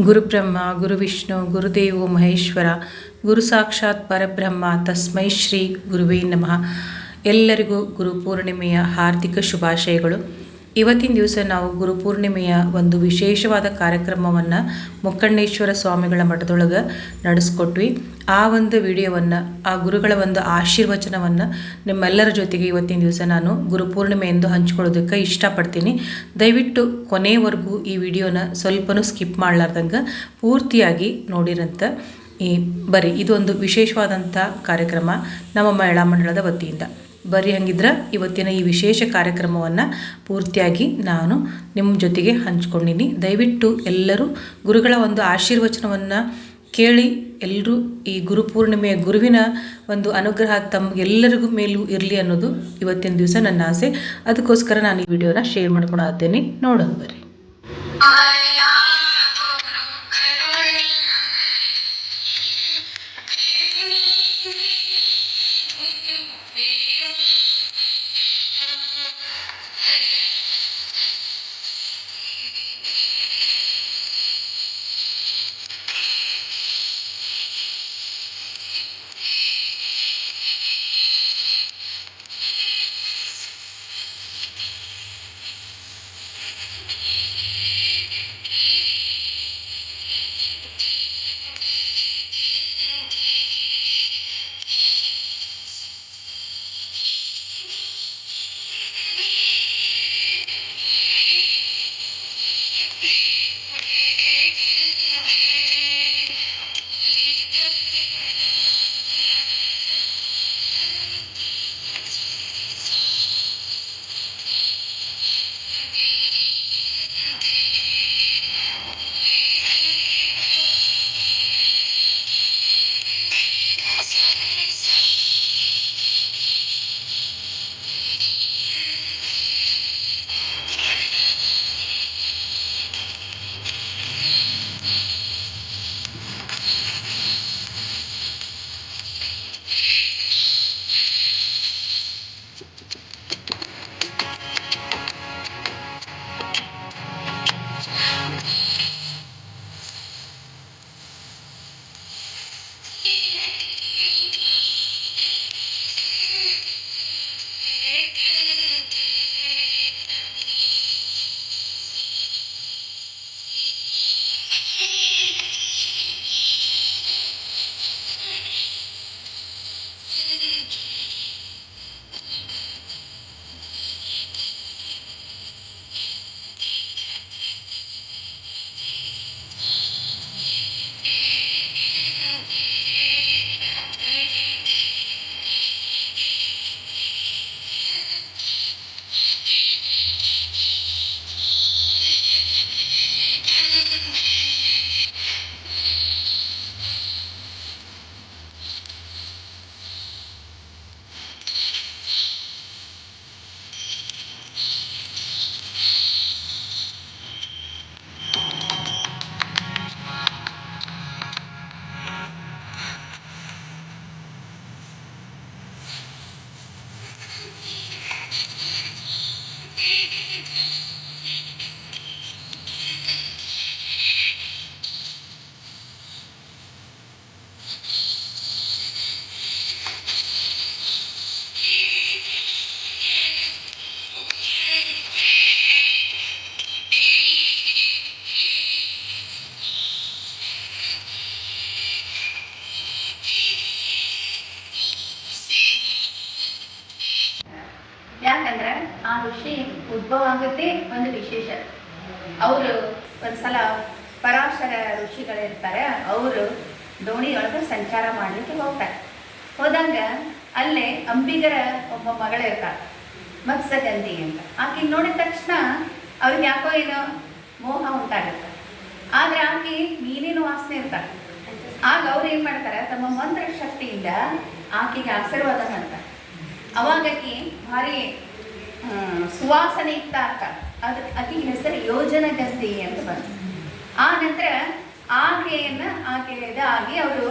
ಗುರುಬ್ರಹ್ಮ, ಗುರುವಿಷ್ಣು, ಗುರುದೇವೋ ಮಹೇಶ್ವರ, ಗುರು ಸಾಕ್ಷಾತ್ ಪರಬ್ರಹ್ಮ, ತಸ್ಮೈ ಶ್ರೀ ಗುರುವೇ ನಮಃ. ಎಲ್ಲರಿಗೂ ಗುರು ಪೂರ್ಣಿಮೆಯ ಹಾರ್ದಿಕ ಶುಭಾಶಯಗಳು. ಇವತ್ತಿನ ದಿವಸ ನಾವು ಗುರುಪೂರ್ಣಿಮೆಯ ಒಂದು ವಿಶೇಷವಾದ ಕಾರ್ಯಕ್ರಮವನ್ನು ಮುಕ್ಕಣ್ಣೇಶ್ವರ ಸ್ವಾಮಿಗಳ ಮಠದೊಳಗೆ ನಡೆಸ್ಕೊಟ್ವಿ. ಆ ಒಂದು ವಿಡಿಯೋವನ್ನು, ಆ ಗುರುಗಳ ಒಂದು ಆಶೀರ್ವಚನವನ್ನು ನಿಮ್ಮೆಲ್ಲರ ಜೊತೆಗೆ ಇವತ್ತಿನ ದಿವಸ ನಾನು ಗುರುಪೂರ್ಣಿಮೆ ಎಂದು ಹಂಚ್ಕೊಳ್ಳೋದಕ್ಕೆ ಇಷ್ಟಪಡ್ತೀನಿ. ದಯವಿಟ್ಟು ಕೊನೆಯವರೆಗೂ ಈ ವಿಡಿಯೋನ ಸ್ವಲ್ಪನೂ ಸ್ಕಿಪ್ ಮಾಡಲಾರ್ದಂಗೆ ಪೂರ್ತಿಯಾಗಿ ನೋಡಿರಂತ ಈ, ಬರೀ ಇದೊಂದು ವಿಶೇಷವಾದಂಥ ಕಾರ್ಯಕ್ರಮ ನಮ್ಮ ಮಹಿಳಾ ಮಂಡಳದ ವತಿಯಿಂದ. ಬರೀ ಹಂಗಿದ್ರೆ ಇವತ್ತಿನ ಈ ವಿಶೇಷ ಕಾರ್ಯಕ್ರಮವನ್ನು ಪೂರ್ತಿಯಾಗಿ ನಾನು ನಿಮ್ಮ ಜೊತೆಗೆ ಹಂಚ್ಕೊಂಡಿನಿ. ದಯವಿಟ್ಟು ಎಲ್ಲರೂ ಗುರುಗಳ ಒಂದು ಆಶೀರ್ವಚನವನ್ನು ಕೇಳಿ ಎಲ್ಲರೂ ಈ ಗುರುಪೂರ್ಣಿಮೆಯ ಗುರುವಿನ ಒಂದು ಅನುಗ್ರಹ ತಮಗೆಲ್ಲರಿಗೂ ಮೇಲೂ ಇರಲಿ ಅನ್ನೋದು ಇವತ್ತಿನ ದಿವಸ ನನ್ನ ಆಸೆ. ಅದಕ್ಕೋಸ್ಕರ ನಾನು ಈ ವಿಡಿಯೋನ ಶೇರ್ ಮಾಡ್ಕೊಳತ್ತೇನೆ. ನೋಡೋಣ ಬರ್ರಿ. ಉದ್ಭವ ಆಗುತ್ತೆ ಒಂದು ವಿಶೇಷ. ಅವರು ಒಂದ್ಸಲ ಪರಾಶರ ಋಷಿಗಳಿರ್ತಾರೆ, ಅವರು ದೋಣಿ ಒಳಗೆ ಸಂಚಾರ ಮಾಡಲಿಕ್ಕೆ ಹೋಗ್ತಾರೆ. ಹೋದಾಗ ಅಲ್ಲೇ ಅಂಬಿಗರ ಒಬ್ಬ ಮಗಳಿರ್ತಾರೆ ಮತ್ಸಗಂಧಿ ಅಂತ. ಆಕೆ ನೋಡಿದ ತಕ್ಷಣ ಅವ್ರಿಗೆ ಯಾಕೋ ಏನೋ ಮೋಹ ಉಂಟಾಗುತ್ತೆ. ಆದ್ರೆ ಆಕೆ ಮೀನಿನ ವಾಸನೆ ಇರ್ತಾಳೆ. ಆಗ ಅವ್ರು ಏನು ಮಾಡ್ತಾರೆ, ತಮ್ಮ ಮಂತ್ರ ಶಕ್ತಿಯಿಂದ ಆಕೆಗೆ ಆಶೀರ್ವಾದ ಮಾಡ್ತಾರೆ. ಅವಾಗ ಆಕಿ ಭಾರಿ ಸುವಾಸನೆ ಇತ್ತ ಅದು ಅತಿ ಹೆಸರು ಯೋಜನ ಗಂತಿ ಅಂತ ಬಂತು. ಆ ನಂತರ ಆಕೆಯನ್ನು ಆಕೆಯದ ಆಗಿ ಅವರು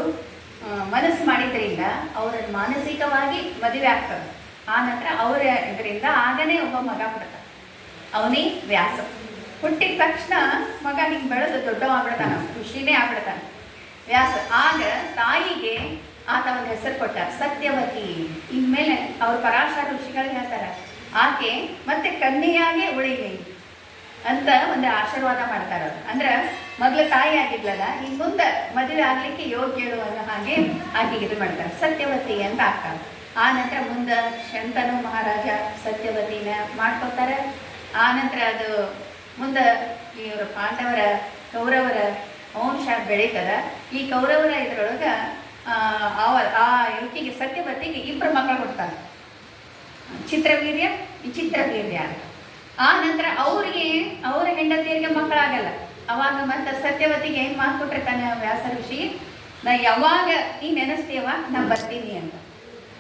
ಮನಸ್ಸು ಮಾಡಿದ್ರಿಂದ ಅವರನ್ನು ಮಾನಸಿಕವಾಗಿ ಮದುವೆ ಆಗ್ತದೆ. ಆ ನಂತರ ಅವರ ಇದರಿಂದ ಆಗನೇ ಒಬ್ಬ ಮಗ ಬಿಡ್ತಾರೆ ಅವನೇ ವ್ಯಾಸ. ಹುಟ್ಟಿದ ತಕ್ಷಣ ಮಗ ಹಿಂಗೆ ಬೆಳೆದು ದೊಡ್ಡವಾಗ್ಬಿಡ್ತಾನ ಖುಷಿನೇ ಆಗ್ಬಿಡ್ತಾನ. ವ್ಯಾಸ. ಆಗ ತಾಯಿಗೆ ಆತ ಒಂದು ಹೆಸರು ಕೊಟ್ಟ, ಸತ್ಯವತಿ. ಇನ್ಮೇಲೆ ಅವ್ರ ಪರಾಶರ ಋಷಿಗಳಿಗೆ ಹೇಳ್ತಾರ ಆಕೆ ಮತ್ತೆ ಕನ್ಯೆಯಾಗೆ ಉಳಿಲಿ ಅಂತ ಒಂದು ಆಶೀರ್ವಾದ ಮಾಡ್ತಾರ ಅಂದ್ರೆ ಮೊದ್ಲ ತಾಯಿ ಆಗಿದ್ಲಲ್ಲ ಈಗ ಮುಂದೆ ಮದುವೆ ಆಗ್ಲಿಕ್ಕೆ ಯೋಗ್ಯಳು ಅನ್ನೋ ಹಾಗೆ ಆಕೆಗೆ ಇದು ಮಾಡ್ತಾರೆ ಸತ್ಯವತಿ ಅಂತ ಆಗ್ತಾರೆ ಆ ನಂತರ ಮುಂದೆ ಶಂತನು ಮಹಾರಾಜ ಸತ್ಯವತಿನ ಮಾಡ್ಕೊತಾರೆ ಆ ನಂತರ ಅದು ಮುಂದೆ ಇವರು ಪಾಂಡವರ, ಕೌರವರ ವಂಶ ಬೆಳೀತದ. ಈ ಕೌರವರ ಇದ್ರೊಳಗೆ ಅವ ಆ ಯುವತಿಗೆ ಸತ್ಯವತಿಗೆ ಇಬ್ಬರು ಮಕ್ಕಳು ಕೊಡ್ತಾರೆ ಚಿತ್ರವೀರ್ಯ ವಿಚಿತ್ರ ವೀರ್ಯ ಆ ನಂತರ ಅವರಿಗೆ, ಅವರ ಹೆಂಡತಿಯರಿಗೆ ಮಕ್ಕಳಾಗಲ್ಲ. ಅವಾಗ ಮತ್ತೆ ಸತ್ಯವತಿಗೆ ಮಾತು ಮಾತು ಕೊಟ್ಟಿರ್ತಾನೆ ವ್ಯಾಸ ಋಷಿ? ನಾ ಯಾವಾಗ ನೀ ನೆನೆಸ್ತೀಯವ ನಾ ಬರ್ತೀನಿ ಅಂತ.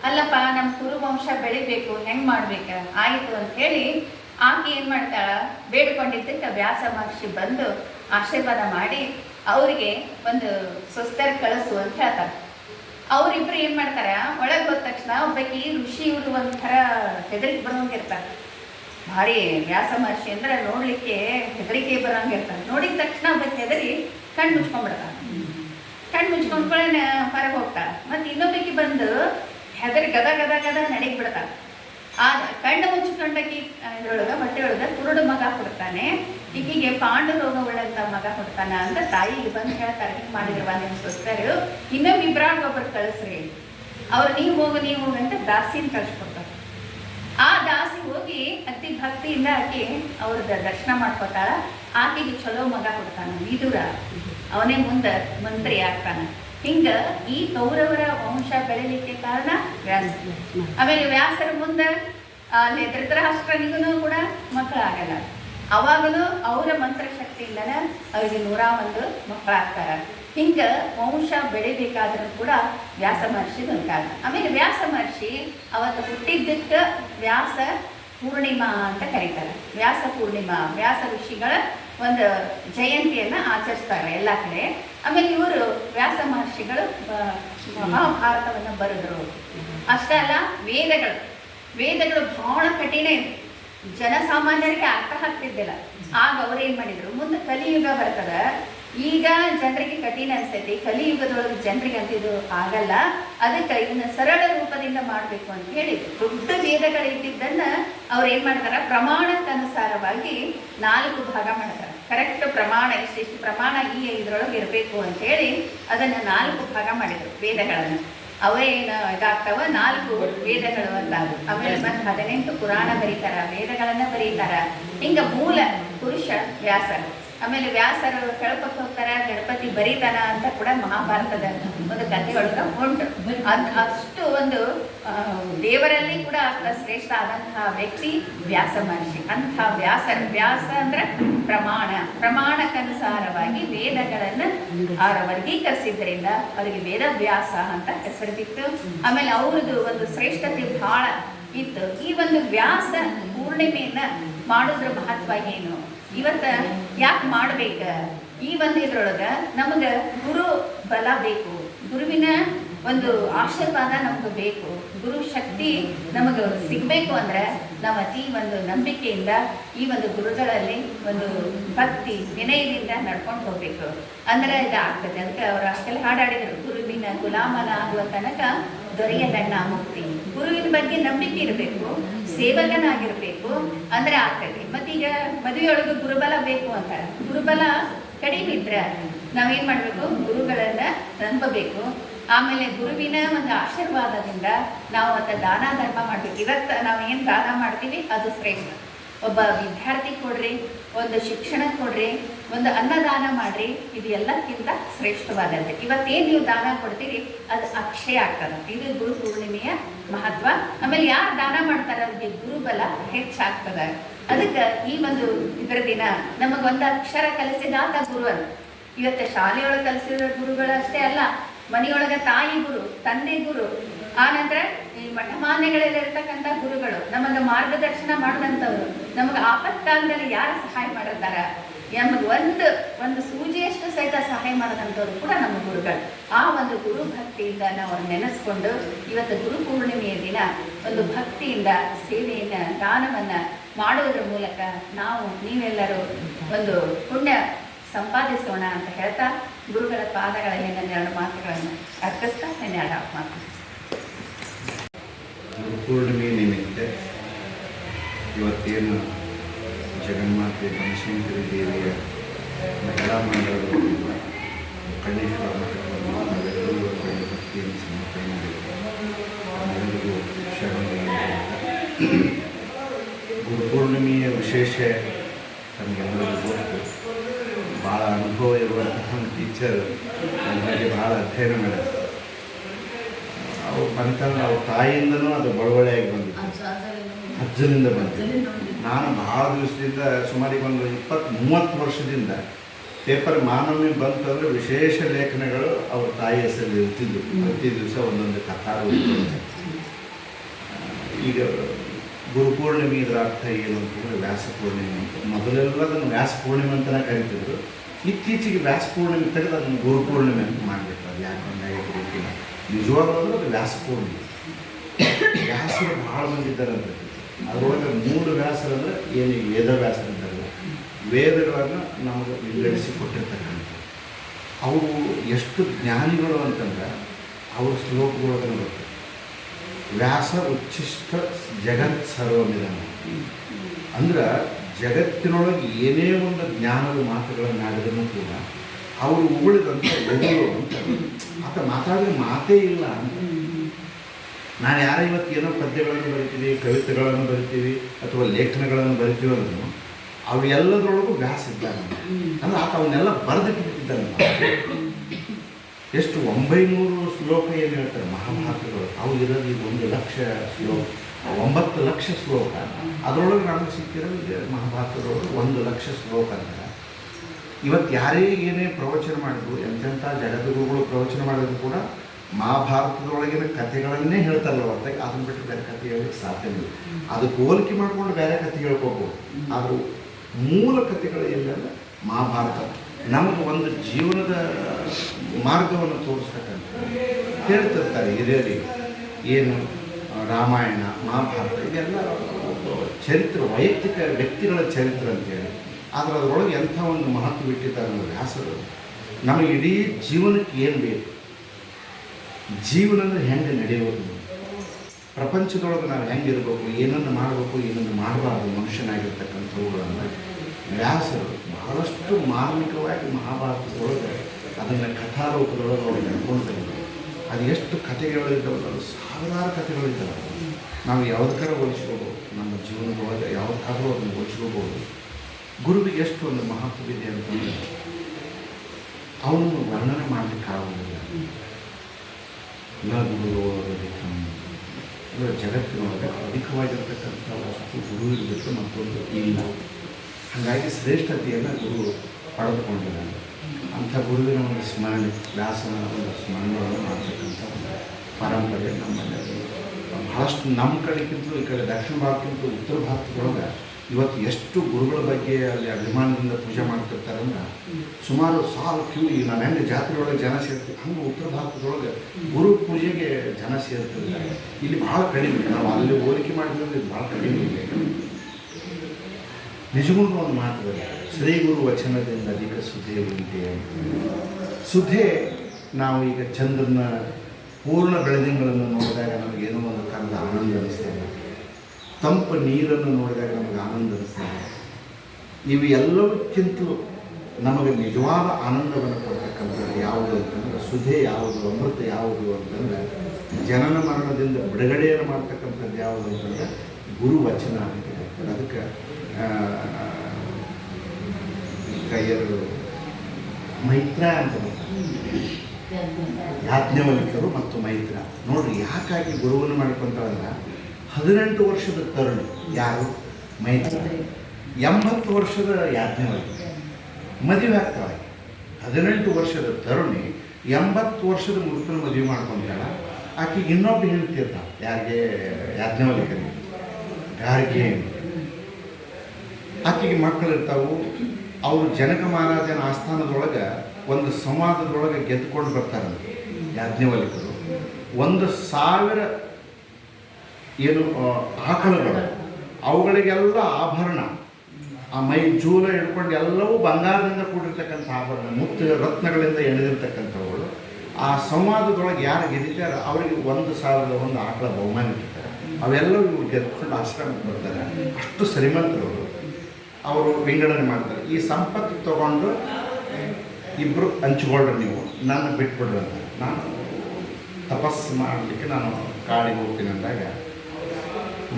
ಅಲ್ಲಪ್ಪ ನಮ್ಮ ಕುರುವಂಶ ಬೆಳಿಬೇಕು, ಹೆಂಗ್ ಮಾಡ್ಬೇಕ? ಆಯಿತು ಅಂತ ಹೇಳಿ ಆಕೆ ಏನು ಮಾಡ್ತಾಳ? ಬೇಡ್ಕೊಂಡಿದ್ದಕ್ಕೆ ವ್ಯಾಸ ಮಹರ್ಷಿ ಬಂದು ಆಶೀರ್ವಾದ ಮಾಡಿ ಅವರಿಗೆ ಒಂದು ಸ್ವಸ್ಥರ್ ಕಳಿಸು ಅಂತ ಹೇಳ್ತಾರೆ ಅವರಿಬ್ರು ಏನು ಮಾಡ್ತಾರೆ, ಒಳಗೆ ಹೋದ ತಕ್ಷಣ ಒಬ್ಬಾಕಿ ಋಷಿ ಇವರು ಒಂಥರ ಹೆದರಿಕೆ ಬರೋಂಗಿರ್ತಾರೆ ಭಾರಿ ವ್ಯಾಸ ಮಹರ್ಷಿ ಅಂದ್ರೆ ನೋಡ್ಲಿಕ್ಕೆ ಹೆದರಿಕೆ ಬರೋಂಗಿರ್ತಾರೆ ನೋಡಿದ ತಕ್ಷಣ ಒಬ್ಬಾಕಿ ಹೆದರಿ ಕಣ್ಣು ಮುಚ್ಕೊಂಡ್ಬಿಡ್ತಾನೆ ಕಣ್ಣು ಮುಚ್ಕೊಂಡ್ಕೊಳ್ಳೆ ಹೊರಗೆ ಹೋಗ್ತಾರೆ ಮತ್ತು ಇನ್ನೊಬ್ಬಾಕಿ ಬಂದು ಹೆದರಿ ಗದ ಗದ ಗದ ನಡಿಗೆ ಬಿಡ್ತಾಳೆ. ಆಗ ಕಣ್ಣು ಮುಚ್ಕೊಂಡಾಕಿ ಇದ್ರೊಳಗೆ ಹೊಟ್ಟೆ ಒಳಗೆ ಕುರುಡು ಮಗ ಕೊಡ್ತಾನೆ. ಈಕಿಗೆ ಪಾಂಡು ರೋಗ ಉಳ್ಳಂತ ಮಗ ಕೊಡ್ತಾನ ಅಂತ ತಾಯಿ ಬಂದು ಹೇಳ್ತಾರೆ. ಹಿಂಗೆ ಮಾಡಿದ್ರವ ನಿಮ್ಮ ಸ್ವಸ್ಥರು ಇನ್ನೊಮ್ಮೆ ಇಬ್ರಾಳ್ ಒಬ್ಬರು ಕಳಿಸ್ರಿ. ಅವ್ರು ನೀವು ಹೋಗು ನೀವು ಹೋಗು ಅಂತ ದಾಸಿನ ಕಳಿಸ್ಕೊಡ್ತಾರೆ ಆ ದಾಸಿ ಹೋಗಿ ಅತಿ ಭಕ್ತಿಯಿಂದ ಆಕೆ ಅವ್ರದ್ದು ದರ್ಶನ ಮಾಡ್ಕೊತಾಳ. ಆಕೆಗೆ ಚಲೋ ಮಗ ಕೊಡ್ತಾನ ವಿದುರ. ಅವನೇ ಮುಂದೆ ಮಂತ್ರಿ ಆಗ್ತಾನ. ಹಿಂಗ ಈ ಕೌರವರ ವಂಶ ಬೆಳಿಲಿಕ್ಕೆ ಕಾರಣ ವ್ಯಾಸ. ಆಮೇಲೆ ವ್ಯಾಸರ ಮುಂದೆ ಅಲ್ಲಿ ಧೃತರಾಷ್ಟ್ರನಿಗೂ ಕೂಡ ಮಕ್ಕಳಾಗಲ್ಲ. ಅವಾಗಲೂ ಅವರ ಮಂತ್ರಶಕ್ತಿಯಿಂದನೇ ಅವರಿಗೆ ನೂರ ಒಂದು ಮಕ್ಕಳಾಗ್ತಾರೆ. ಹಿಂಗ ವಂಶ ಬೆಳಿಬೇಕಾದ್ರೂ ಕೂಡ ವ್ಯಾಸ ಮಹರ್ಷಿ ಒಂದು ಕಾರಣ ಆಮೇಲೆ ವ್ಯಾಸ ಮಹರ್ಷಿ ಅವತ್ತು ಹುಟ್ಟಿದ್ದಕ್ಕೆ ವ್ಯಾಸ ಪೂರ್ಣಿಮಾ ಅಂತ ಕರೀತಾರೆ. ವ್ಯಾಸ ಪೂರ್ಣಿಮಾ ವ್ಯಾಸ ಋಷಿಗಳ ಒಂದು ಜಯಂತಿಯನ್ನು ಆಚರಿಸ್ತಾರೆ ಎಲ್ಲ ಕಡೆ. ಆಮೇಲೆ ಇವರು ವ್ಯಾಸ ಮಹರ್ಷಿಗಳು ಮಹಾಭಾರತವನ್ನು ಬರೆದರು. ಅಷ್ಟೇ ಅಲ್ಲ ವೇದಗಳು. ವೇದಗಳು ಬಹಳ ಕಠಿಣ ಇದೆ. ಜನಸಾಮಾನ್ಯರಿಗೆ ಅರ್ಥ ಆಗ್ತಿದ್ದಿಲ್ಲ. ಆಗ ಅವ್ರು ಏನು ಮಾಡಿದ್ರು? ಮುಂದೆ ಕಲಿಯುಗ ಬರ್ತದ. ಈಗ ಜನರಿಗೆ ಕಠಿಣ ಅನ್ಸ್ತೈತಿ ಕಲಿಯುಗದೊಳಗೆ ಜನರಿಗೆ ಅಂತ ಇದು ಆಗಲ್ಲ. ಅದಕ್ಕೆ ಇದನ್ನ ಸರಳ ರೂಪದಿಂದ ಮಾಡಬೇಕು ಅಂತ ಹೇಳಿ ದೊಡ್ಡ ವೇದಗಳು ಇದ್ದಿದ್ದನ್ನ ಅವ್ರು ಏನು ಮಾಡ್ತಾರ? ಪ್ರಮಾಣಕ್ಕನುಸಾರವಾಗಿ ನಾಲ್ಕು ಭಾಗ ಮಾಡ್ತಾರೆ. ಕರೆಕ್ಟ್ ಪ್ರಮಾಣ ಇಷ್ಟಿಷ್ಟು ಪ್ರಮಾಣ ಈ ಇದ್ರೊಳಗೆ ಇರಬೇಕು ಅಂತ ಹೇಳಿ ಅದನ್ನ ನಾಲ್ಕು ಭಾಗ ಮಾಡಿದ್ರು ವೇದಗಳನ್ನು. ಅವೇ ಏನು ಇದಾಗ್ತಾವ? ನಾಲ್ಕು ವೇದಗಳು ಅಂತ ಅದು. ಆಮೇಲೆ ಮತ್ತೆ ಹದಿನೆಂಟು ಪುರಾಣ ಬರೀತಾರ ವೇದಗಳನ್ನು ಬರೀತಾರ. ಹಿಂಗ ಮೂಲ ಪುರುಷ ವ್ಯಾಸರು. ಆಮೇಲೆ ವ್ಯಾಸರು ಕೆಳಪಕ್ಕೆ ಹೋಗ್ತಾರ, ಗಣಪತಿ ಬರೀತಾನ ಅಂತ ಕೂಡ ಮಹಾಭಾರತದ ಒಂದು ಕಥೆ ಒಳಗ ಉಂಟು. ಅದ್ ಅಷ್ಟು ಒಂದು ದೇವರಲ್ಲಿ ಕೂಡ ಅಷ್ಟ ಶ್ರೇಷ್ಠ ಆದಂತಹ ವ್ಯಕ್ತಿ ವ್ಯಾಸ ಮಹರ್ಷಿ. ಅಂಥ ವ್ಯಾಸ ವ್ಯಾಸ ಅಂದ್ರೆ ಪ್ರಮಾಣ. ಪ್ರಮಾಣಕ್ಕನುಸಾರವಾಗಿ ವೇದಗಳನ್ನ ಅವರ ವರ್ಗೀಕರಿಸಿದ್ರಿಂದ ಅವರಿಗೆ ವೇದ ವ್ಯಾಸ ಅಂತ ಹೆಸರು ಬಿತ್ತು. ಆಮೇಲೆ ಅವ್ರದ್ದು ಒಂದು ಶ್ರೇಷ್ಠತೆ ಬಹಳ ಇತ್ತು. ಈ ಒಂದು ವ್ಯಾಸ ಪೂರ್ಣಿಮೆಯನ್ನ ಮಾಡೋದ್ರ ಮಹತ್ವ ಏನು? ಇವತ್ತ ಯಾಕೆ ಮಾಡ್ಬೇಕ? ಈ ಒಂದು ಇದ್ರೊಳಗ ನಮಗೆ ಗುರು ಬಲ ಬೇಕು. ಗುರುವಿನ ಒಂದು ಆಶೀರ್ವಾದ ನಮ್ಗೆ ಬೇಕು. ಗುರು ಶಕ್ತಿ ನಮಗೆ ಸಿಗಬೇಕು ಅಂದ್ರೆ ನಾವು ಅತಿ ಒಂದು ನಂಬಿಕೆಯಿಂದ ಈ ಒಂದು ಗುರುಗಳಲ್ಲಿ ಒಂದು ಭಕ್ತಿ, ವಿನಯದಿಂದ ನಡ್ಕೊಂಡು ಹೋಗ್ಬೇಕು. ಅಂದ್ರೆ ಇದಾಗ್ತದೆ. ಅದಕ್ಕೆ ಅವರು ಅಷ್ಟೆಲ್ಲ ಹಾಡಾಡಿದರು, ಗುರುವಿನ ಗುಲಾಮನ ಆಗುವ ತನಕ ದೊರೆಯದಣ್ಣ ಮುಕ್ತಿ. ಗುರುವಿನ ಬಗ್ಗೆ ನಂಬಿಕೆ ಇರಬೇಕು, ಸೇವಕನಾಗಿರ್ಬೇಕು, ಅಂದ್ರೆ ಆಗ್ತದೆ. ಮತ್ತೀಗ ಮದುವೆಯೊಳಗೆ ಗುರುಬಲ ಬೇಕು ಅಂತ. ಗುರುಬಲ ಕಡಿಮೆ ಇದ್ರೆ ನಾವೇನ್ ಮಾಡ್ಬೇಕು? ಗುರುಗಳನ್ನ ನಂಬಬೇಕು. ಆಮೇಲೆ ಗುರುವಿನ ಒಂದು ಆಶೀರ್ವಾದದಿಂದ ನಾವು ಅಂತ ದಾನ ಧರ್ಮ ಮಾಡ್ಬೇಕು. ಇವತ್ತು ನಾವು ಏನು ದಾನ ಮಾಡ್ತೀವಿ? ಅದು ಶ್ರೇಷ್ಠ. ಒಬ್ಬ ವಿದ್ಯಾರ್ಥಿ ಕೊಡ್ರಿ, ಒಂದು ಶಿಕ್ಷಣ ಕೊಡ್ರಿ, ಒಂದು ಅನ್ನದಾನ ಮಾಡ್ರಿ, ಇದು ಎಲ್ಲಕ್ಕಿಂತ ಶ್ರೇಷ್ಠವಾದಂತೆ. ಇವತ್ತೇನು ನೀವು ದಾನ ಕೊಡ್ತೀರಿ, ಅದು ಅಕ್ಷಯ ಆಗ್ತದಂತೆ ಇದು ಗುರು ಪೂರ್ಣಿಮೆಯ ಮಹತ್ವ. ಆಮೇಲೆ ಯಾರು ದಾನ ಮಾಡ್ತಾರ ಅದಕ್ಕೆ ಗುರುಬಲ ಹೆಚ್ಚಾಗ್ತದ. ಅದಕ್ಕೆ ಈ ಒಂದು ಇದರ ದಿನ ನಮಗೊಂದು ಅಕ್ಷರ ಕಲಿಸಿದಾತ ಗುರು ಅಂತ ಇವತ್ತು ಶಾಲೆಯೊಳಗೆ ಕಲಿಸಿದ ಗುರುಗಳು ಅಷ್ಟೇ ಅಲ್ಲ ಮನೆಯೊಳಗೆ ತಾಯಿ ಗುರು, ತಂದೆ ಗುರು ಆನಂತರ ನಂತರ ಈ ಮಠಮಾನ್ಯಗಳಲ್ಲಿ ಇರತಕ್ಕಂಥ ಗುರುಗಳು, ನಮಗೆ ಮಾರ್ಗದರ್ಶನ ಮಾಡಿದಂಥವ್ರು ನಮಗೆ ಆಪತ್ಕಾಲದಲ್ಲಿ ಯಾರು ಸಹಾಯ ಮಾಡಿರ್ತಾರ ನಮಗೆ ಒಂದು ಒಂದು ಸೂಜಿಯಷ್ಟು ಸಹಿತ ಸಹಾಯ ಮಾಡಿದಂಥವ್ರು ಕೂಡ ನಮ್ಮ ಗುರುಗಳು. ಆ ಒಂದು ಗುರು ಭಕ್ತಿಯಿಂದ ನಾವು ನೆನೆಸ್ಕೊಂಡು ಇವತ್ತು ಗುರು ಪೂರ್ಣಿಮೆಯ ದಿನ ಒಂದು ಭಕ್ತಿಯಿಂದ ಸೇವೆಯನ್ನು, ದಾನವನ್ನು ಮಾಡುವುದರ ಮೂಲಕ ನಾವು ನೀವೆಲ್ಲರೂ ಒಂದು ಪುಣ್ಯ ಸಂಪಾದಿಸೋಣ ಅಂತ ಹೇಳ್ತಾ ಗುರುಗಳ ಪಾದಗಳಲ್ಲಿ ನನ್ನೆರಡು ಮಾತುಗಳನ್ನು ಅರ್ಪಿಸ್ತಾ ನನ್ನೆರಡು ಮಾತು. ಪೂರ್ಣಿಮೆ ನಿಮಿತ್ತ ಇವತ್ತೇನು ಜಗನ್ಮಾತೆ ಬನಶಂಕರಿ ದೇವಿಯ ಮಹಿಳಾ ಮಂಡಳದಿಂದ ಕಣ್ಣೇಶ್ವರ ಮಠವನ್ನು ಭಕ್ತಿಯನ್ನು ಸಮರ್ಪಣೆ ಮಾಡಿದ್ದೇವೆ ಎಲ್ಲರಿಗೂ ಶರಣು ಗುರುಪೂರ್ಣಿಮೆಯ ವಿಶೇಷ ನಮಗೆಲ್ಲರಿಗೂ ಗೊತ್ತು. ಭಾಳ ಅನುಭವ ಇರುವಂತಹ ಟೀಚರ್ ನನಗೆ ಭಾಳ ಅಧ್ಯಯನ ಮಾಡಿದ್ರು. ಅವ್ರು ಬಂತಂದ್ರೆ ಅವ್ರ ತಾಯಿಯಿಂದನೂ ಅದು ಬಳುವಳಿಯಾಗಿ ಬಂದಿತ್ತು. ಅಜ್ಜನಿಂದ ಬಂದಿದೆ ನಾನು ಭಾಳ ದಿವಸದಿಂದ ಸುಮಾರಿಗೆ ಒಂದು ಇಪ್ಪತ್ತು ಮೂವತ್ತು ವರ್ಷದಿಂದ ಪೇಪರ್ ಮಾನವಿ ಬಂತಂದ್ರೆ ವಿಶೇಷ ಲೇಖನಗಳು ಅವ್ರ ತಾಯಿ ಹೆಸರಲ್ಲಿ ಇರ್ತಿದ್ದು ಪ್ರತಿ ದಿವಸ ಒಂದೊಂದು ಕಥಾ. ಈಗ ಗುರುಪೂರ್ಣಿಮೆ ಇದರ ಅರ್ಥ ಏನು ಅಂತಂದರೆ ವ್ಯಾಸ ಪೂರ್ಣಿಮೆ ಅಂತ. ಮೊದಲೆಲ್ಲ ಅದನ್ನು ವ್ಯಾಸ ಪೂರ್ಣಿಮೆ ಅಂತಲೇ ಕರಿತಿದ್ರು. ಇತ್ತೀಚೆಗೆ ವ್ಯಾಸ ಪೂರ್ಣಿಮೆ ತೆಗೆದು ಅದನ್ನು ಗುರುಪೂರ್ಣಿಮೆ ಅಂತ ಮಾಡಬೇಕು ಅದು ಯಾಕೆ ಹಂಗಾಗಿ ಗೊತ್ತಿಲ್ಲ. ನಿಜವಾಗ್ಲೂ ಅಂದ್ರೆ ಅದು ವ್ಯಾಸ ಪೂರ್ಣಿಮೆ. ವ್ಯಾಸರು ಭಾಳ ಮಂದಿ ಇದ್ದಾರೆ ಅಂತ ಅದರೊಳಗೆ ಮೂರು ವ್ಯಾಸರಂದ್ರೆ ಏನು ವೇದ ವ್ಯಾಸ ಅಂತ ವೇದಗಳನ್ನು ನಮಗೆ ವಿಂಗಡಿಸಿ ಕೊಟ್ಟಿರ್ತಕ್ಕಂಥ ಅವರು ಎಷ್ಟು ಜ್ಞಾನಿಗಳು ಅಂತಂದ್ರೆ ಅವರು ಶ್ಲೋಕಗಳು ಬರ್ತದೆ ವ್ಯಾಸ ಉಚ್ಚಿಷ್ಟ ಜಗತ್ ಸರ್ವಮಿದನ ಅಂದ್ರೆ ಜಗತ್ತಿನೊಳಗೆ ಏನೇ ಒಂದು ಜ್ಞಾನದ ಮಾತುಗಳನ್ನು ಆಡಿದ್ರು ಕೂಡ ಅವರು ಉಳಿದಂಥ ಎಲ್ಲರೂ ಅಂತ. ಆತ ಮಾತಾಡಿದ್ರೆ ಮಾತೇ ಇಲ್ಲ ಅಂತ. ನಾನು ಯಾರ ಇವತ್ತು ಏನೋ ಪದ್ಯಗಳನ್ನು ಬರಿತೀವಿ, ಕವಿತೆಗಳನ್ನು ಬರಿತೀವಿ ಅಥವಾ ಲೇಖನಗಳನ್ನು ಬರಿತೀವಿ ಅಂದ್ರೂ ಅವು ವ್ಯಾಸ ಇದ್ದಾನೆ. ಅಂದ್ರೆ ಆತ ಅವನ್ನೆಲ್ಲ ಬರೆದಿಟ್ಟಿದ್ದಾನೆ ಎಷ್ಟು ಒಂಬೈನೂರು ಶ್ಲೋಕ ಏನು ಹೇಳ್ತಾರೆ ಮಹಾಭಾರತಗಳು ಅವು ಇರೋದು ಈಗ ಒಂದು ಲಕ್ಷ ಶ್ಲೋಕ. ಒಂಬತ್ತು ಲಕ್ಷ ಶ್ಲೋಕ. ಅದರೊಳಗೆ ನಮಗೆ ಸಿಕ್ಕಿರೋದು ಮಹಾಭಾರತದೊಳಗೆ ಒಂದು ಲಕ್ಷ ಶ್ಲೋಕ ಅಂತ. ಇವತ್ತು ಯಾರೇ ಏನೇ ಪ್ರವಚನ ಮಾಡಿದ್ರು, ಎಂತೆಂಥ ಜಗದ್ಗುರುಗಳು ಪ್ರವಚನ ಮಾಡಿದ್ರು ಕೂಡ ಮಹಾಭಾರತದೊಳಗಿನ ಕಥೆಗಳನ್ನೇ ಹೇಳ್ತಾರಲ್ಲ ಹೊರತಾಗಿ ಅದನ್ನ ಬಿಟ್ಟು ಬೇರೆ ಕಥೆ ಹೇಳಲಿಕ್ಕೆ ಸಾಧ್ಯವಿಲ್ಲ ಅದು ಹೋಲಿಕೆ ಮಾಡ್ಕೊಂಡು ಬೇರೆ ಕಥೆ ಹೇಳ್ಕೋಬಹುದು ಆದರೂ ಮೂಲ ಕಥೆಗಳು ಎಲ್ಲೆಲ್ಲ ಮಹಾಭಾರತ. ನಮಗೆ ಒಂದು ಜೀವನದ ಮಾರ್ಗವನ್ನು ತೋರಿಸ್ತಕ್ಕಂಥ ಹೇಳ್ತಿರ್ತಾರೆ ಹಿರಿಯರಿಗೆ. ಏನು? ರಾಮಾಯಣ, ಮಹಾಭಾರತ ಇದೆಲ್ಲ ಚರಿತ್ರ, ವೈಯಕ್ತಿಕ ವ್ಯಕ್ತಿಗಳ ಚರಿತ್ರೆ ಅಂತೇಳಿ ಆದರೆ ಅದರೊಳಗೆ ಎಂಥ ಒಂದು ಮಹತ್ವ ಇಟ್ಟಿದ್ದಾರೆ ಅನ್ನೋ ವ್ಯಾಸರು, ನಮಗೆ ಇಡೀ ಜೀವನಕ್ಕೆ ಏನು ಬೇಕು? ಜೀವನ ಹೆಂಗೆ ನಡೆಯೋದು? ಪ್ರಪಂಚದೊಳಗೆ ನಾವು ಹೆಂಗೆ ಇರಬೇಕು? ಏನನ್ನು ಮಾಡಬೇಕು, ಏನನ್ನು ಮಾಡಬಾರ್ದು ಮನುಷ್ಯನಾಗಿರ್ತಕ್ಕಂಥವುಗಳನ್ನು ವ್ಯಾಸರು ಬಹಳಷ್ಟು ಮಾರ್ಮಿಕವಾಗಿ ಮಹಾಭಾರತದೊಳಗೆ ಅದನ್ನು ಕಥಾರೂಪದೊಳಗೆ ಅವ್ರು ನಡ್ಕೊಂಡಿದ್ದಾರೆ ಅದು ಎಷ್ಟು ಕಥೆಗಳಿದ್ದಾವಲ್ಲ ಸಾವಿರಾರು ಕಥೆಗಳಿದ್ದಾವೆ. ನಾವು ಯಾವುದಕ್ಕಾರ ಹೋಲಿಸ್ಕೋಬೋದು, ನಮ್ಮ ಜೀವನದೊಳಗೆ ಯಾವುದಕ್ಕಾದರೂ ಅದನ್ನು ಹೋಲಿಸ್ಕೋಬೋದು. ಗುರುವಿಗೆ ಎಷ್ಟು ಒಂದು ಮಹತ್ವವಿದೆ ಅಂತಂದರೆ, ಅವನನ್ನು ವರ್ಣನೆ ಮಾಡಲಿಕ್ಕೆ ಆಗುವುದಿಲ್ಲ. ನ ಗುರುವೋರಧಿಕಂ ಅಂದರೆ ಜಗತ್ತಿನೊಳಗೆ ಅಧಿಕವಾಗಿರ್ತಕ್ಕಂಥ ವಸ್ತು ಗುರು ಇರಬೇಕು ಮತ್ತೊಂದು ಇಲ್ಲ. ಹಾಗಾಗಿ ಶ್ರೇಷ್ಠತೆಯನ್ನು ಗುರು ಪಡೆದುಕೊಂಡಿದ್ದಾನೆ. ಅಂಥ ಗುರುವಿನ ಒಂದು ಸ್ಮರಣೆ, ವ್ಯಾಸನ ಒಂದು ಸ್ಮರಣೆಯನ್ನು ಮಾಡ್ತಕ್ಕಂಥ ಒಂದು ಪರಂಪರೆ ನಮ್ಮಲ್ಲಿ. ಬಹಳಷ್ಟು ನಮ್ಮ ಕಡೆಗಿಂತಲೂ, ಈ ಕಡೆ ದಕ್ಷಿಣ ಭಾರತಕ್ಕಿಂತ ಉತ್ತರ ಭಾರತದೊಳಗೆ ಇವತ್ತು ಎಷ್ಟು ಗುರುಗಳ ಬಗ್ಗೆ ಅಲ್ಲಿ ಅಭಿಮಾನದಿಂದ ಪೂಜೆ ಮಾಡ್ತಿರ್ತಾರಂದ್ರೆ ಸುಮಾರು ಸಾವಿರ ಕ್ಯೂ ಈ ನಾನು ಹೆಂಗೆ ಜಾತ್ರೆಯೊಳಗೆ ಜನ ಸೇರ್ತೀವಿ ಹಂಗೆ ಉತ್ತರ ಭಾರತದೊಳಗೆ ಗುರು ಪೂಜೆಗೆ ಜನ ಸೇರ್ತಿರ್ತಾರೆ ಇಲ್ಲಿ ಭಾಳ ಕಡಿಮೆ. ನಾವು ಅಲ್ಲಿ ಹೋಲಿಕೆ ಮಾಡಿದ್ರೆ ಭಾಳ ಕಡಿಮೆ ಇದೆ. ನಿಜಗುಣ ಒಂದು ಮಾತು ಶ್ರೀ ಗುರು ವಚನದಿಂದ ಅಧಿಕ ಸುಧೆ ಉಂಟೆ. ಸುಧೆ ನಾವು ಈಗ ಚಂದ್ರನ ಪೂರ್ಣ ಬೆಳದಿಂಗಳನ್ನು ನೋಡಿದಾಗ ನಮಗೇನೋ ಒಂದು ಕಾಲದ ಆನಂದ ಅನಿಸ್ತೇವೆ ತಂಪು ನೀರನ್ನು ನೋಡಿದಾಗ ನಮಗೆ ಆನಂದ ಅನಿಸ್ತೇವೆ ಇವು ಎಲ್ಲದಕ್ಕಿಂತಲೂ ನಮಗೆ ನಿಜವಾದ ಆನಂದವನ್ನು ಕೊಡ್ತಕ್ಕಂಥದ್ದು ಯಾವುದು ಅಂತಂದ್ರೆ ಸುಧೆ ಯಾವುದು, ಅಮೃತ ಯಾವುದು ಅಂತಂದ್ರೆ, ಜನನ ಮರಣದಿಂದ ಬಿಡುಗಡೆಯನ್ನು ಮಾಡ್ತಕ್ಕಂಥದ್ದು ಯಾವುದು ಅಂತಂದ್ರೆ ಗುರು ವಚನ ಅಂತ ಹೇಳ್ತಾರೆ. ಅದಕ್ಕೆ ಕೈಯರು ಮೈತ್ರ ಅಂತ ಯಾಜ್ಞವಲ್ಕರು ಮತ್ತು ಮೈತ್ರ ನೋಡ್ರಿ ಯಾಕಾಗಿ ಗುರುವನ್ನು ಮಾಡ್ಕೊಂತಾಳಂದ್ರೆ ಹದಿನೆಂಟು ವರ್ಷದ ತರುಣಿ ಯಾರು ಮೈತ್ರ ಎಂಬತ್ತು ವರ್ಷದ ಯಾಜ್ಞವಲ್ಕ ಮದುವೆ ಆಗ್ತಾಳೆ ಹದಿನೆಂಟು ವರ್ಷದ ತರುಣಿ ಎಂಬತ್ತು ವರ್ಷದ ಮುದುಕನ ಮದುವೆ ಮಾಡ್ಕೊಂತಾಳ ಆಕೆಗೆ ಇನ್ನೊಬ್ಬ ಹೇಳ್ತಿರ್ತಾಳೆ ಯಾರಿಗೆ ಯಾಜ್ಞವಲ್ಕರಿಗೆ ಯಾರಿಗೆ. ಆಕೆಗೆ ಮಕ್ಕಳಿರ್ತಾವು. ಅವರು ಜನಕ ಮಹಾರಾಜನ ಆಸ್ಥಾನದೊಳಗೆ ಒಂದು ಸಂವಾದದೊಳಗೆ ಗೆದ್ದುಕೊಂಡು ಬರ್ತಾರೆ ಯಾಜ್ಞವಲ್ಲಿಕರು ಒಂದು ಸಾವಿರ ಏನು ಆಕಳಗಳು, ಅವುಗಳಿಗೆಲ್ಲ ಆಭರಣ. ಆ ಮೈ ಜೂಲ ಹಿಡ್ಕೊಂಡು ಎಲ್ಲವೂ ಬಂಗಾರದಿಂದ ಕೂಡಿರ್ತಕ್ಕಂಥ ಆಭರಣ, ಮುತ್ತು ರತ್ನಗಳಿಂದ ಎಳೆದಿರ್ತಕ್ಕಂಥವುಗಳು ಆ ಸಂವಾದದೊಳಗೆ ಯಾರು ಗೆದ್ದಿದ್ದಾರೆ ಅವರಿಗೆ ಒಂದು ಸಾವಿರದ ಒಂದು ಆಕಳ ಬಹುಮಾನ ಇಟ್ಟಿರ್ತಾರೆ. ಅವೆಲ್ಲವೂ ಗೆದ್ದುಕೊಂಡು ಆಶ್ರಮಕ್ಕೆ ಬರ್ತಾರೆ. ಅಷ್ಟು ಶ್ರೀಮಂತರವರು. ಅವರು ವಿಂಗಡಣೆ ಮಾಡ್ತಾರೆ. ಈ ಸಂಪತ್ತು ತಗೊಂಡು ಇಬ್ಬರು ಹಂಚ್ಕೊಳ್ರಿ ನೀವು. ನನ್ನ ಬಿಟ್ಬಿಡ್ರಿ ಅಂತ. ನಾನು ತಪಸ್ಸು ಮಾಡಲಿಕ್ಕೆ ನಾನು ಕಾಡಿಗೆ ಹೋಗ್ತೀನಿ ಅಂದಾಗ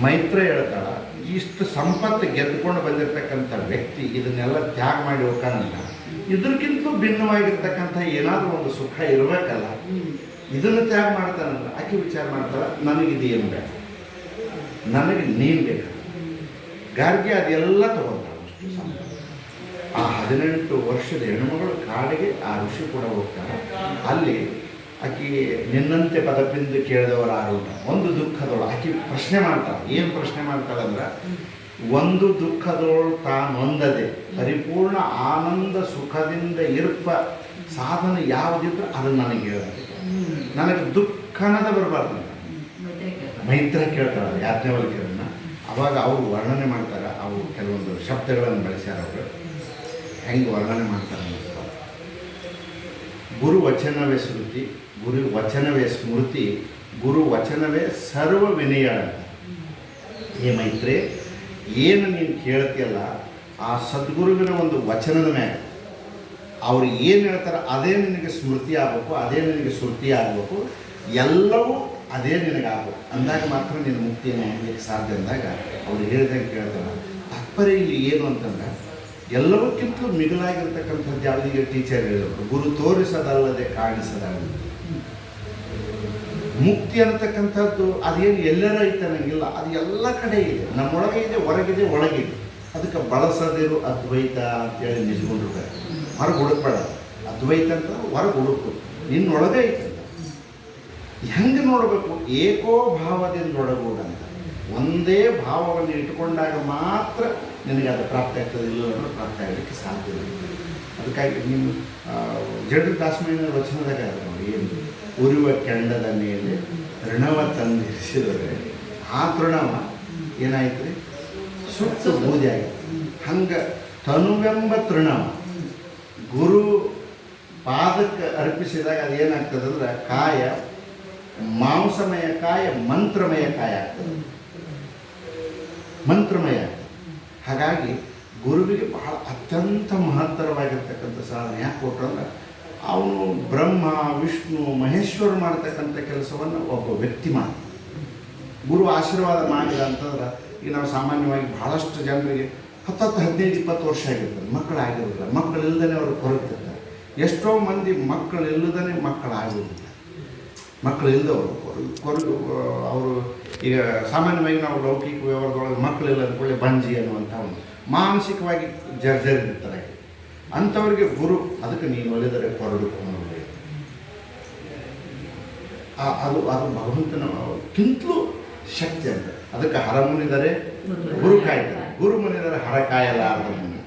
ಮೈತ್ರ ಹೇಳ್ತಾಳ, ಇಷ್ಟು ಸಂಪತ್ತು ಗೆದ್ದುಕೊಂಡು ಬಂದಿರತಕ್ಕಂಥ ವ್ಯಕ್ತಿ ಇದನ್ನೆಲ್ಲ ತ್ಯಾಗ ಮಾಡಿ ಹೋಗಿಲ್ಲ ಇದಕ್ಕಿಂತಲೂ ಭಿನ್ನವಾಗಿರ್ತಕ್ಕಂಥ ಏನಾದರೂ ಒಂದು ಸುಖ ಇರಬೇಕಲ್ಲ, ಇದನ್ನು ತ್ಯಾಗ ಮಾಡ್ತಾನಲ್ಲ, ಆಕೆ ವಿಚಾರ ಮಾಡ್ತಾಳ ನನಗಿದು ಏನು ಬೇಡ ನನಗೆ ನೀನು ಬೇಕು. ಗಾರ್ಗೆ ಅದೆಲ್ಲ ತಗೊಂಡ ಆ ಹದಿನೆಂಟು ವರ್ಷದ ಹೆಣ್ಣುಮಗಳು ಕಾಡಿಗೆ ಆ ಋಷಿ ಕೂಡ ಹೋಗ್ತಾರೆ ಅಲ್ಲಿ ಆಕೆ ನಿನ್ನಂತೆ ಪದಪಿಂದು ಕೇಳಿದವರು ಆರೋಗ್ಯ ಒಂದು ದುಃಖದೋಳು, ಆಕೆ ಪ್ರಶ್ನೆ ಮಾಡ್ತಾಳೆ. ಏನು ಪ್ರಶ್ನೆ ಮಾಡ್ತಾಳೆ ಅಂದ್ರೆ, ಒಂದು ದುಃಖದೋಳು ತಾನೊಂದದೆ ಪರಿಪೂರ್ಣ ಆನಂದ ಸುಖದಿಂದ ಇರ್ಪ ಸಾಧನ ಯಾವುದಿದ್ರು ಅದು ನನಗೆ ಹೇಳಿದೆ. ನನಗೆ ದುಃಖನದ ಬರಬಾರ್ದು. ಮೈತ್ರ ಕೇಳ್ತಾಳೆ, ಯಾಜ್ಞವಲ್ಕ್ಯರನ್ನ. ಅವಾಗ ಅವರು ವರ್ಣನೆ ಮಾಡ್ತಾರೆ ಕೆಲವೊಂದು ಶಬ್ದಗಳನ್ನು ಬಳಸ್ಯಾರ ಅವರು ಹೆಂಗೆ ವರ್ಣನೆ ಮಾಡ್ತಾರೆ. ಗುರು ವಚನವೇ ಸ್ಮೃತಿ ಗುರು ವಚನವೇ ಸ್ಮೃತಿ, ಗುರು ವಚನವೇ ಸರ್ವ ವಿನಯ ಅಂತ. ಏ ಮೈತ್ರಿ, ಏನು ನೀನು ಕೇಳ್ತೀಯಲ್ಲ, ಆ ಸದ್ಗುರುವಿನ ಒಂದು ವಚನದ ಮೇಲೆ ಅವ್ರು ಏನು ಹೇಳ್ತಾರೆ ಅದೇ ನಿನಗೆ ಸ್ಮೃತಿ ಆಗಬೇಕು, ಅದೇ ನಿನಗೆ ಸ್ಮೃತಿ ಆಗಬೇಕು, ಎಲ್ಲವೂ ಅದೇ ನಿನಗೆ ಆಗಬೇಕು ಅಂದಾಗ ಮಾತ್ರ ನಿನ್ನ ಮುಕ್ತಿಯನ್ನು ಹೊಂದಲಿಕ್ಕೆ ಸಾಧ್ಯ ಅಂದಾಗ ಅವ್ರು ಹೇಳಿದಂಗೆ ಕೇಳ್ತಾರೆ ತಾತ್ಪರ್ಯ ಇಲ್ಲಿ ಏನು ಅಂತಂದ್ರೆ ಎಲ್ಲವಕ್ಕಿಂತಲೂ ಮಿಗಿಲಾಗಿರ್ತಕ್ಕಂಥದ್ದು ಯಾವುದಿಗೆ ಟೀಚರ್ ಹೇಳಿದ್ರು? ಗುರು ತೋರಿಸದಲ್ಲದೆ ಕಾಣಿಸದಲ್ಲ ಮುಕ್ತಿ ಅನ್ನತಕ್ಕಂಥದ್ದು, ಅದೇನು ಎಲ್ಲರ ಐತೆ ಅನ್ನಂಗಿಲ್ಲ ಅದು ಎಲ್ಲ ಕಡೆ ಇದೆ. ನಮ್ಮೊಳಗೆ ಇದೆ, ಹೊರಗಿದೆ, ಒಳಗಿದೆ. ಅದಕ್ಕೆ ಬಳಸದಿರು ಅದ್ವೈತ ಅಂತೇಳಿ ನಿಜಗೊಂಡಿರ್ತಾರೆ ಹೊರಗೆ ಹುಡುಕ್ಬೇಡ. ಅದ್ವೈತ ಅಂತ ಹೊರಗೆ ಹುಡುಕು. ನಿನ್ನೊಳಗೆ ಐತೆ ಹೆಂಗೆ ನೋಡಬೇಕು? ಏಕೋ ಭಾವದಿಂದ ಒಳಗೂಡಂತ ಒಂದೇ ಭಾವವನ್ನು ಇಟ್ಕೊಂಡಾಗ ಮಾತ್ರ ನಿನಗೆ ಅದು ಪ್ರಾಪ್ತಿ ಆಗ್ತದೆ ಇಲ್ಲ ಅಂದ್ರೆ ಪ್ರಾಪ್ತಿ ಆಗಲಿಕ್ಕೆ ಸಾಧ್ಯ ಅದಕ್ಕಾಗಿ ನೀವು ಜಡ್ರ ದಾಸಮಯ್ಯನ ವಚನದಾಗ ನೋಡಿ, ಏನು? ಉರಿವ ಕೆಂಡದ ಮೇಲೆ ಋಣವ ತಂದಿರಿಸಿದರೆ ಆ ತೃಣವ ಏನಾಯ್ತು? ರೀ ಸುತ್ತ ಬೂದಿ ಆಗಿತ್ತು. ಹಂಗೆ ತನುವೆಂಬ ತೃಣವ ಗುರು ಪಾದಕ್ಕೆ ಅರ್ಪಿಸಿದಾಗ ಅದು ಏನಾಗ್ತದೆ ಅಂದ್ರೆ ಕಾಯ ಮಾಂಸಮಯ ಕಾಯ ಮಂತ್ರಮಯ ಕಾಯ ಆಗ್ತದೆ. ಮಂತ್ರಮಯ. ಹಾಗಾಗಿ ಗುರುವಿಗೆ ಬಹಳ ಅತ್ಯಂತ ಮಹತ್ತರವಾಗಿರ್ತಕ್ಕಂಥ ಸಾಧನೆ ಯಾಕೆ ಕೊಟ್ಟರು ಅಂದ್ರೆ ಅವನು ಬ್ರಹ್ಮ, ವಿಷ್ಣು, ಮಹೇಶ್ವರ ಮಾಡ್ತಕ್ಕಂಥ ಕೆಲಸವನ್ನು ಒಬ್ಬ ವ್ಯಕ್ತಿ ಮಾಡ ಗುರು ಆಶೀರ್ವಾದ ಮಾಡಿದ ಅಂತಂದ್ರೆ ಈಗ ನಾವು ಸಾಮಾನ್ಯವಾಗಿ ಭಾಳಷ್ಟು ಜನರಿಗೆ ಹತ್ತತ್ತು ಹದಿನೈದು, ಇಪ್ಪತ್ತು ವರ್ಷ ಆಗಿರ್ತದೆ. ಮಕ್ಕಳಾಗಿರೋದಿಲ್ಲ. ಮಕ್ಕಳಿಲ್ಲದೇ ಅವರು ಕೊರಗ್ತಿರ್ತಾರೆ ಎಷ್ಟೋ ಮಂದಿ ಮಕ್ಕಳಿಲ್ಲದೇ ಮಕ್ಕಳಾಗಿರೋದಿಲ್ಲ. ಮಕ್ಕಳು ಇಲ್ಲದವರು ಕೊರಗು ಅವರು ಈಗ ಸಾಮಾನ್ಯವಾಗಿ ನಾವು ಲೌಕಿಕ ವ್ಯವಹಾರದೊಳಗೆ ಮಕ್ಕಳಿಲ್ಲ ಅಂದ್ಕೊಳ್ಳಿ ಬಂಜಿ ಅನ್ನುವಂಥ ಒಂದು ಮಾನಸಿಕವಾಗಿ ಜರ್ಜರಿರ್ತಾರೆ ಅಂಥವ್ರಿಗೆ ಗುರು, ಅದಕ್ಕೆ ನೀನು ಒಲಿದರೆ ಕೊರಡು ಅನ್ನೋದೇ ಆ- ಅದು ಅದು ಭಗವಂತನ ಕಿಂತಲೂ ಶಕ್ತಿ ಅಂತ. ಅದಕ್ಕೆ ಹರ ಮುನಿದರೆ ಗುರು ಕಾಯ್ತಾರೆ ಗುರು ಮುನಿದರೆ ಹರ ಕಾಯಲ್ಲ ಅಂತ ಮುನಿ.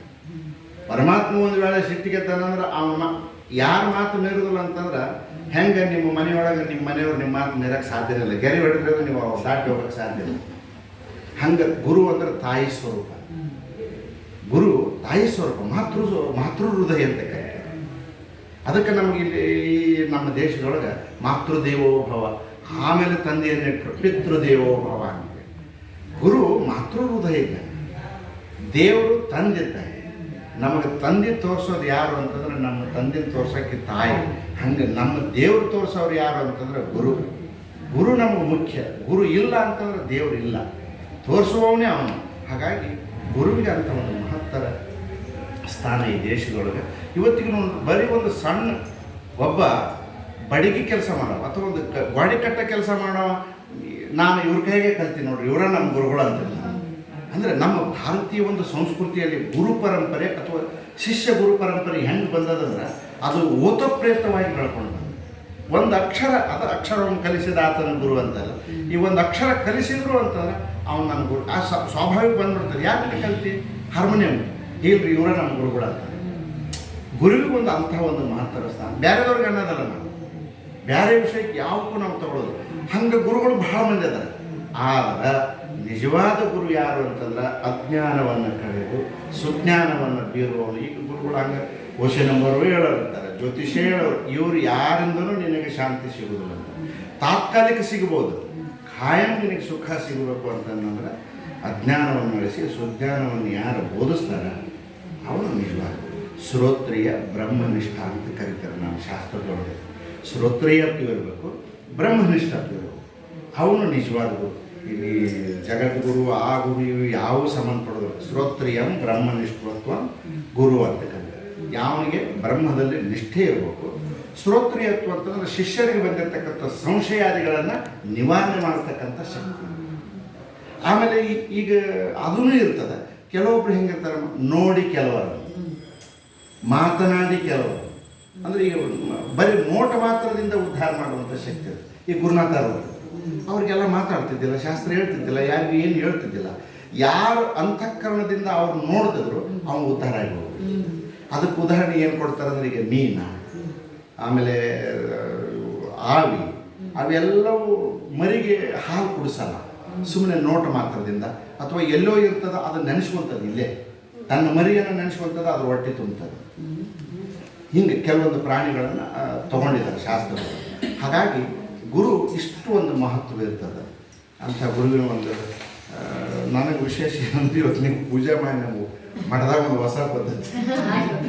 ಪರಮಾತ್ಮ ಒಂದು ವೇಳೆ ಸಿಟ್ಟಿಗೆ ತಂದ್ರೆ ಅವನ ಯಾರ ಮಾತು ಮೀರುದಿಲ್ಲ ಅಂತಂದ್ರೆ, ಹೆಂಗೆ ನಿಮ್ಮ ಮನೆಯೊಳಗೆ ನಿಮ್ಮ ಮನೆಯವ್ರು ನಿಮ್ಮ ಮಾತು ಮೀರಕ್ಕೆ ಸಾಧ್ಯ ಇಲ್ಲ. ಗೆರೆ ಹೊಡೆದ್ರೆ ನೀವು ಅವ್ರು ದಾಟಿ ಹೋಗಕ್ಕೆ ಸಾಧ್ಯ ಇಲ್ಲ. ಹಂಗೆ ಗುರು ಅಂದ್ರೆ ತಾಯಿ ಸ್ವರೂಪ. ಗುರು ತಾಯಿ ಸ್ವರೂಪ, ಮಾತೃ ಮಾತೃ ಹೃದಯ ಅಂತ ಕರೀತಾರೆ. ಅದಕ್ಕೆ ನಮಗೆ ಇಲ್ಲಿ ಈ ನಮ್ಮ ದೇಶದೊಳಗೆ ಮಾತೃದೇವೋಭವ ಆಮೇಲೆ ತಂದೆಯನ್ನಿಟ್ಟರು ಪಿತೃದೇವೋಭವ ಅಂತ ಗುರು ಮಾತೃ ಹೃದಯ ಇದ್ದಾನೆ ದೇವರು ತಂದಿದ್ದಾನೆ ನಮಗೆ ತಂದೆ ತೋರಿಸೋದು ಯಾರು ಅಂತಂದ್ರೆ ನಮ್ಮ ತಂದೆ ತೋರ್ಸೋಕ್ಕೆ ತಾಯಿ. ಹಂಗೆ ನಮ್ಮ ದೇವ್ರು ತೋರಿಸೋರು ಯಾರು ಅಂತಂದ್ರೆ ಗುರು. ಗುರು ನಮಗೆ ಮುಖ್ಯ. ಗುರು ಇಲ್ಲ ಅಂತಂದ್ರೆ ದೇವ್ರು ಇಲ್ಲ. ತೋರಿಸುವವನೇ ಅವನು. ಹಾಗಾಗಿ ಗುರುವಿಗೆ ಅಂತ ಒಂದು ಮಹತ್ತರ ಸ್ಥಾನ ಈ ದೇಶದೊಳಗೆ. ಇವತ್ತಿಗೆ ಒಂದು ಬರೀ ಒಂದು ಸಣ್ಣ ಒಬ್ಬ ಬಡಿಗೆ ಕೆಲಸ ಮಾಡೋ ಅಥವಾ ಒಂದು ಕ ಕಟ್ಟ ಕೆಲಸ ಮಾಡೋ ನಾನು ಇವ್ರ ಕೈಗೆ ಕಲ್ತೀನಿ ನೋಡ್ರಿ, ಇವರ ನಮ್ಮ ಗುರುಗಳು ಅಂತ ಅಂದರೆ ನಮ್ಮ ಭಾರತೀಯ ಒಂದು ಸಂಸ್ಕೃತಿಯಲ್ಲಿ ಗುರು ಪರಂಪರೆ ಅಥವಾ ಶಿಷ್ಯ ಗುರು ಪರಂಪರೆ ಹೆಂಗೆ ಬಂದದಂದ್ರೆ ಅದು ಓತಪ್ರೇತವಾಗಿ ಬೆಳ್ಕೊಂಡು ಒಂದು ಅಕ್ಷರ, ಅದು ಅಕ್ಷರವನ್ನು ಕಲಿಸಿದ ಆತನ ಗುರು ಅಂತಲ್ಲ. ಈ ಒಂದು ಅಕ್ಷರ ಕಲಿಸಿದ್ರು ಅಂತಂದ್ರೆ ಅವ್ನು ನನ್ನ ಗುರು, ಆ ಸ್ವ- ಸ್ವಾಭಾವಿಕ ಬಂದ್ಬಿಡ್ತಾರೆ. ಯಾಕೆ ಕಲಿತಿ? ಹಾರ್ಮೋನಿಯಂ ಇಲ್ರಿ, ಇವರೇ ನಮ್ಮ ಗುರುಗಳು ಅಂತ ಗುರುವಿಗೆ ಒಂದು ಅಂತಹ ಒಂದು ಮಹತ್ತರ ಸ್ಥಾನ ಬೇರೆದವ್ರಿಗೆ ಅನ್ನೋದಲ್ಲ ನಾವು ಬೇರೆ ವಿಷಯಕ್ಕೆ ಯಾವಕ್ಕೂ ನಾವು ತಗೊಳ್ಳೋದು ಹಂಗೆ ಗುರುಗಳು ಬಹಳ ಮಂದಿ ಅದಾರೆ ಆದ್ರೆ ನಿಜವಾದ ಗುರು ಯಾರು ಅಂತಂದ್ರೆ ಅಜ್ಞಾನವನ್ನು ಕಳೆದು ಸುಜ್ಞಾನವನ್ನು ಬೀರುವವನು ಈಗ ಗುರುಗಳು ಹಂಗೆ ಕೋಶ ನಂಬರು ಹೇಳೋರು ಜ್ಯೋತಿಷ ಹೇಳೋರು. ಇವರು ಯಾರಿಂದನೂ ನಿನಗೆ ಶಾಂತಿ ಸಿಗುವುದಿಲ್ಲ ತಾತ್ಕಾಲಿಕ ಸಿಗ್ಬೋದು. ಖಾಯಂ ನಿನಗೆ ಸುಖ ಸಿಗಬೇಕು ಅಂತಂದ್ರೆ ಅಜ್ಞಾನವನ್ನು ನಡೆಸಿ ಸುಜ್ಞಾನವನ್ನು ಯಾರು ಬೋಧಿಸ್ತಾರೆ? ಅವನು ನಿಜವಾದ ಶ್ರೋತ್ರಿಯ ಬ್ರಹ್ಮನಿಷ್ಠ ಅಂತ ಕರೀತಾರೆ ನಾವು ಶಾಸ್ತ್ರದೊಳಗೆ. ಶ್ರೋತ್ರಿಯ ಇರಬೇಕು, ಬ್ರಹ್ಮನಿಷ್ಠ ಇರಬೇಕು. ಅವನು ನಿಜವಾದ ಗುರು. ಇಲ್ಲಿ ಜಗದ್ಗುರು ಆ ಗುರು ಇವು ಯಾವ ಸಂಬಂಧಪಡೋದು ಶ್ರೋತ್ರಿಯಂ ಬ್ರಹ್ಮನಿಷ್ಠತ್ವ ಗುರು ಅಂತ ಕರೀತಾರೆ. ಯಾವನಿಗೆ? ಬ್ರಹ್ಮದಲ್ಲಿ ನಿಷ್ಠೆ ಇರಬೇಕು. ಶ್ರೋತ್ರಿಯತ್ವ ಅಂತಂದ್ರೆ ಶಿಷ್ಯರಿಗೆ ಬಂದಿರತಕ್ಕಂಥ ಸಂಶಯಾದಿಗಳನ್ನು ನಿವಾರಣೆ ಮಾಡತಕ್ಕಂಥ ಶಕ್ತಿ. ಆಮೇಲೆ ಈಗ ಅದೂ ಇರ್ತದೆ. ಕೆಲವೊಬ್ರು ಹೆಂಗಿರ್ತಾರೆ? ನೋಡಿ ಕೆಲವರು. ಮಾತನಾಡಿ ಕೆಲವರು. ಅಂದ್ರೆ ಈಗ ಬರೀ ನೋಟ ಮಾತ್ರದಿಂದ ಉದ್ಧಾರ ಮಾಡುವಂಥ ಶಕ್ತಿ. ಈ ಗುರುನಾಥ ಅವರು. ಅವ್ರಿಗೆಲ್ಲ ಮಾತಾಡ್ತಿದ್ದಿಲ್ಲ, ಶಾಸ್ತ್ರ ಹೇಳ್ತಿದ್ದಿಲ್ಲ, ಯಾರಿಗೂ ಏನು ಹೇಳ್ತಿದ್ದಿಲ್ಲ. ಯಾರು ಅಂತಃಕರಣದಿಂದ ಅವ್ರು ನೋಡ್ತಿದ್ರು, ಅವ್ನು ಉದ್ಧಾರ ಆಗಿ ಅದಕ್ಕೆ ಉದಾಹರಣೆ ಏನು ಕೊಡ್ತಾರೆ ಅಂದ್ರೆ ಈಗ ಮೀನ, ಆಮೇಲೆ ಆವಿ. ಅವೆಲ್ಲವೂ ಮರಿಗೆ ಹಾಲು ಕುಡಿಸಲ್ಲ. ಸುಮ್ಮನೆ ನೋಟ ಮಾತ್ರದಿಂದ. ಅಥವಾ ಎಲ್ಲೋ ಇರ್ತದ, ಅದು ನೆನೆಸ್ಕೊಂತದ ಇಲ್ಲೇ. ತನ್ನ ಮರಿಯನ್ನು ನೆನೆಸ್ಕೊಂತದ ಅದು ಹೊಟ್ಟೆ ತುಂಬುತ್ತದೆ ಹಿಂಗೆ ಕೆಲವೊಂದು ಪ್ರಾಣಿಗಳನ್ನು ತಗೊಂಡಿದ್ದಾರೆ ಶಾಸ್ತ್ರ ಹಾಗಾಗಿ ಗುರು ಇಷ್ಟು ಒಂದು ಮಹತ್ವ ಇರ್ತದೆ. ಅಂಥ ಗುರುವಿನ ಒಂದು ನನಗೆ ವಿಶೇಷ ಏನಂದ್ರೆ ಇವತ್ತು ನೀವು ಪೂಜೆ ಮಾಡಿ ನಾವು ಮಠದಾಗ ಒಂದು ಹೊಸ ಪದ್ಧತಿ.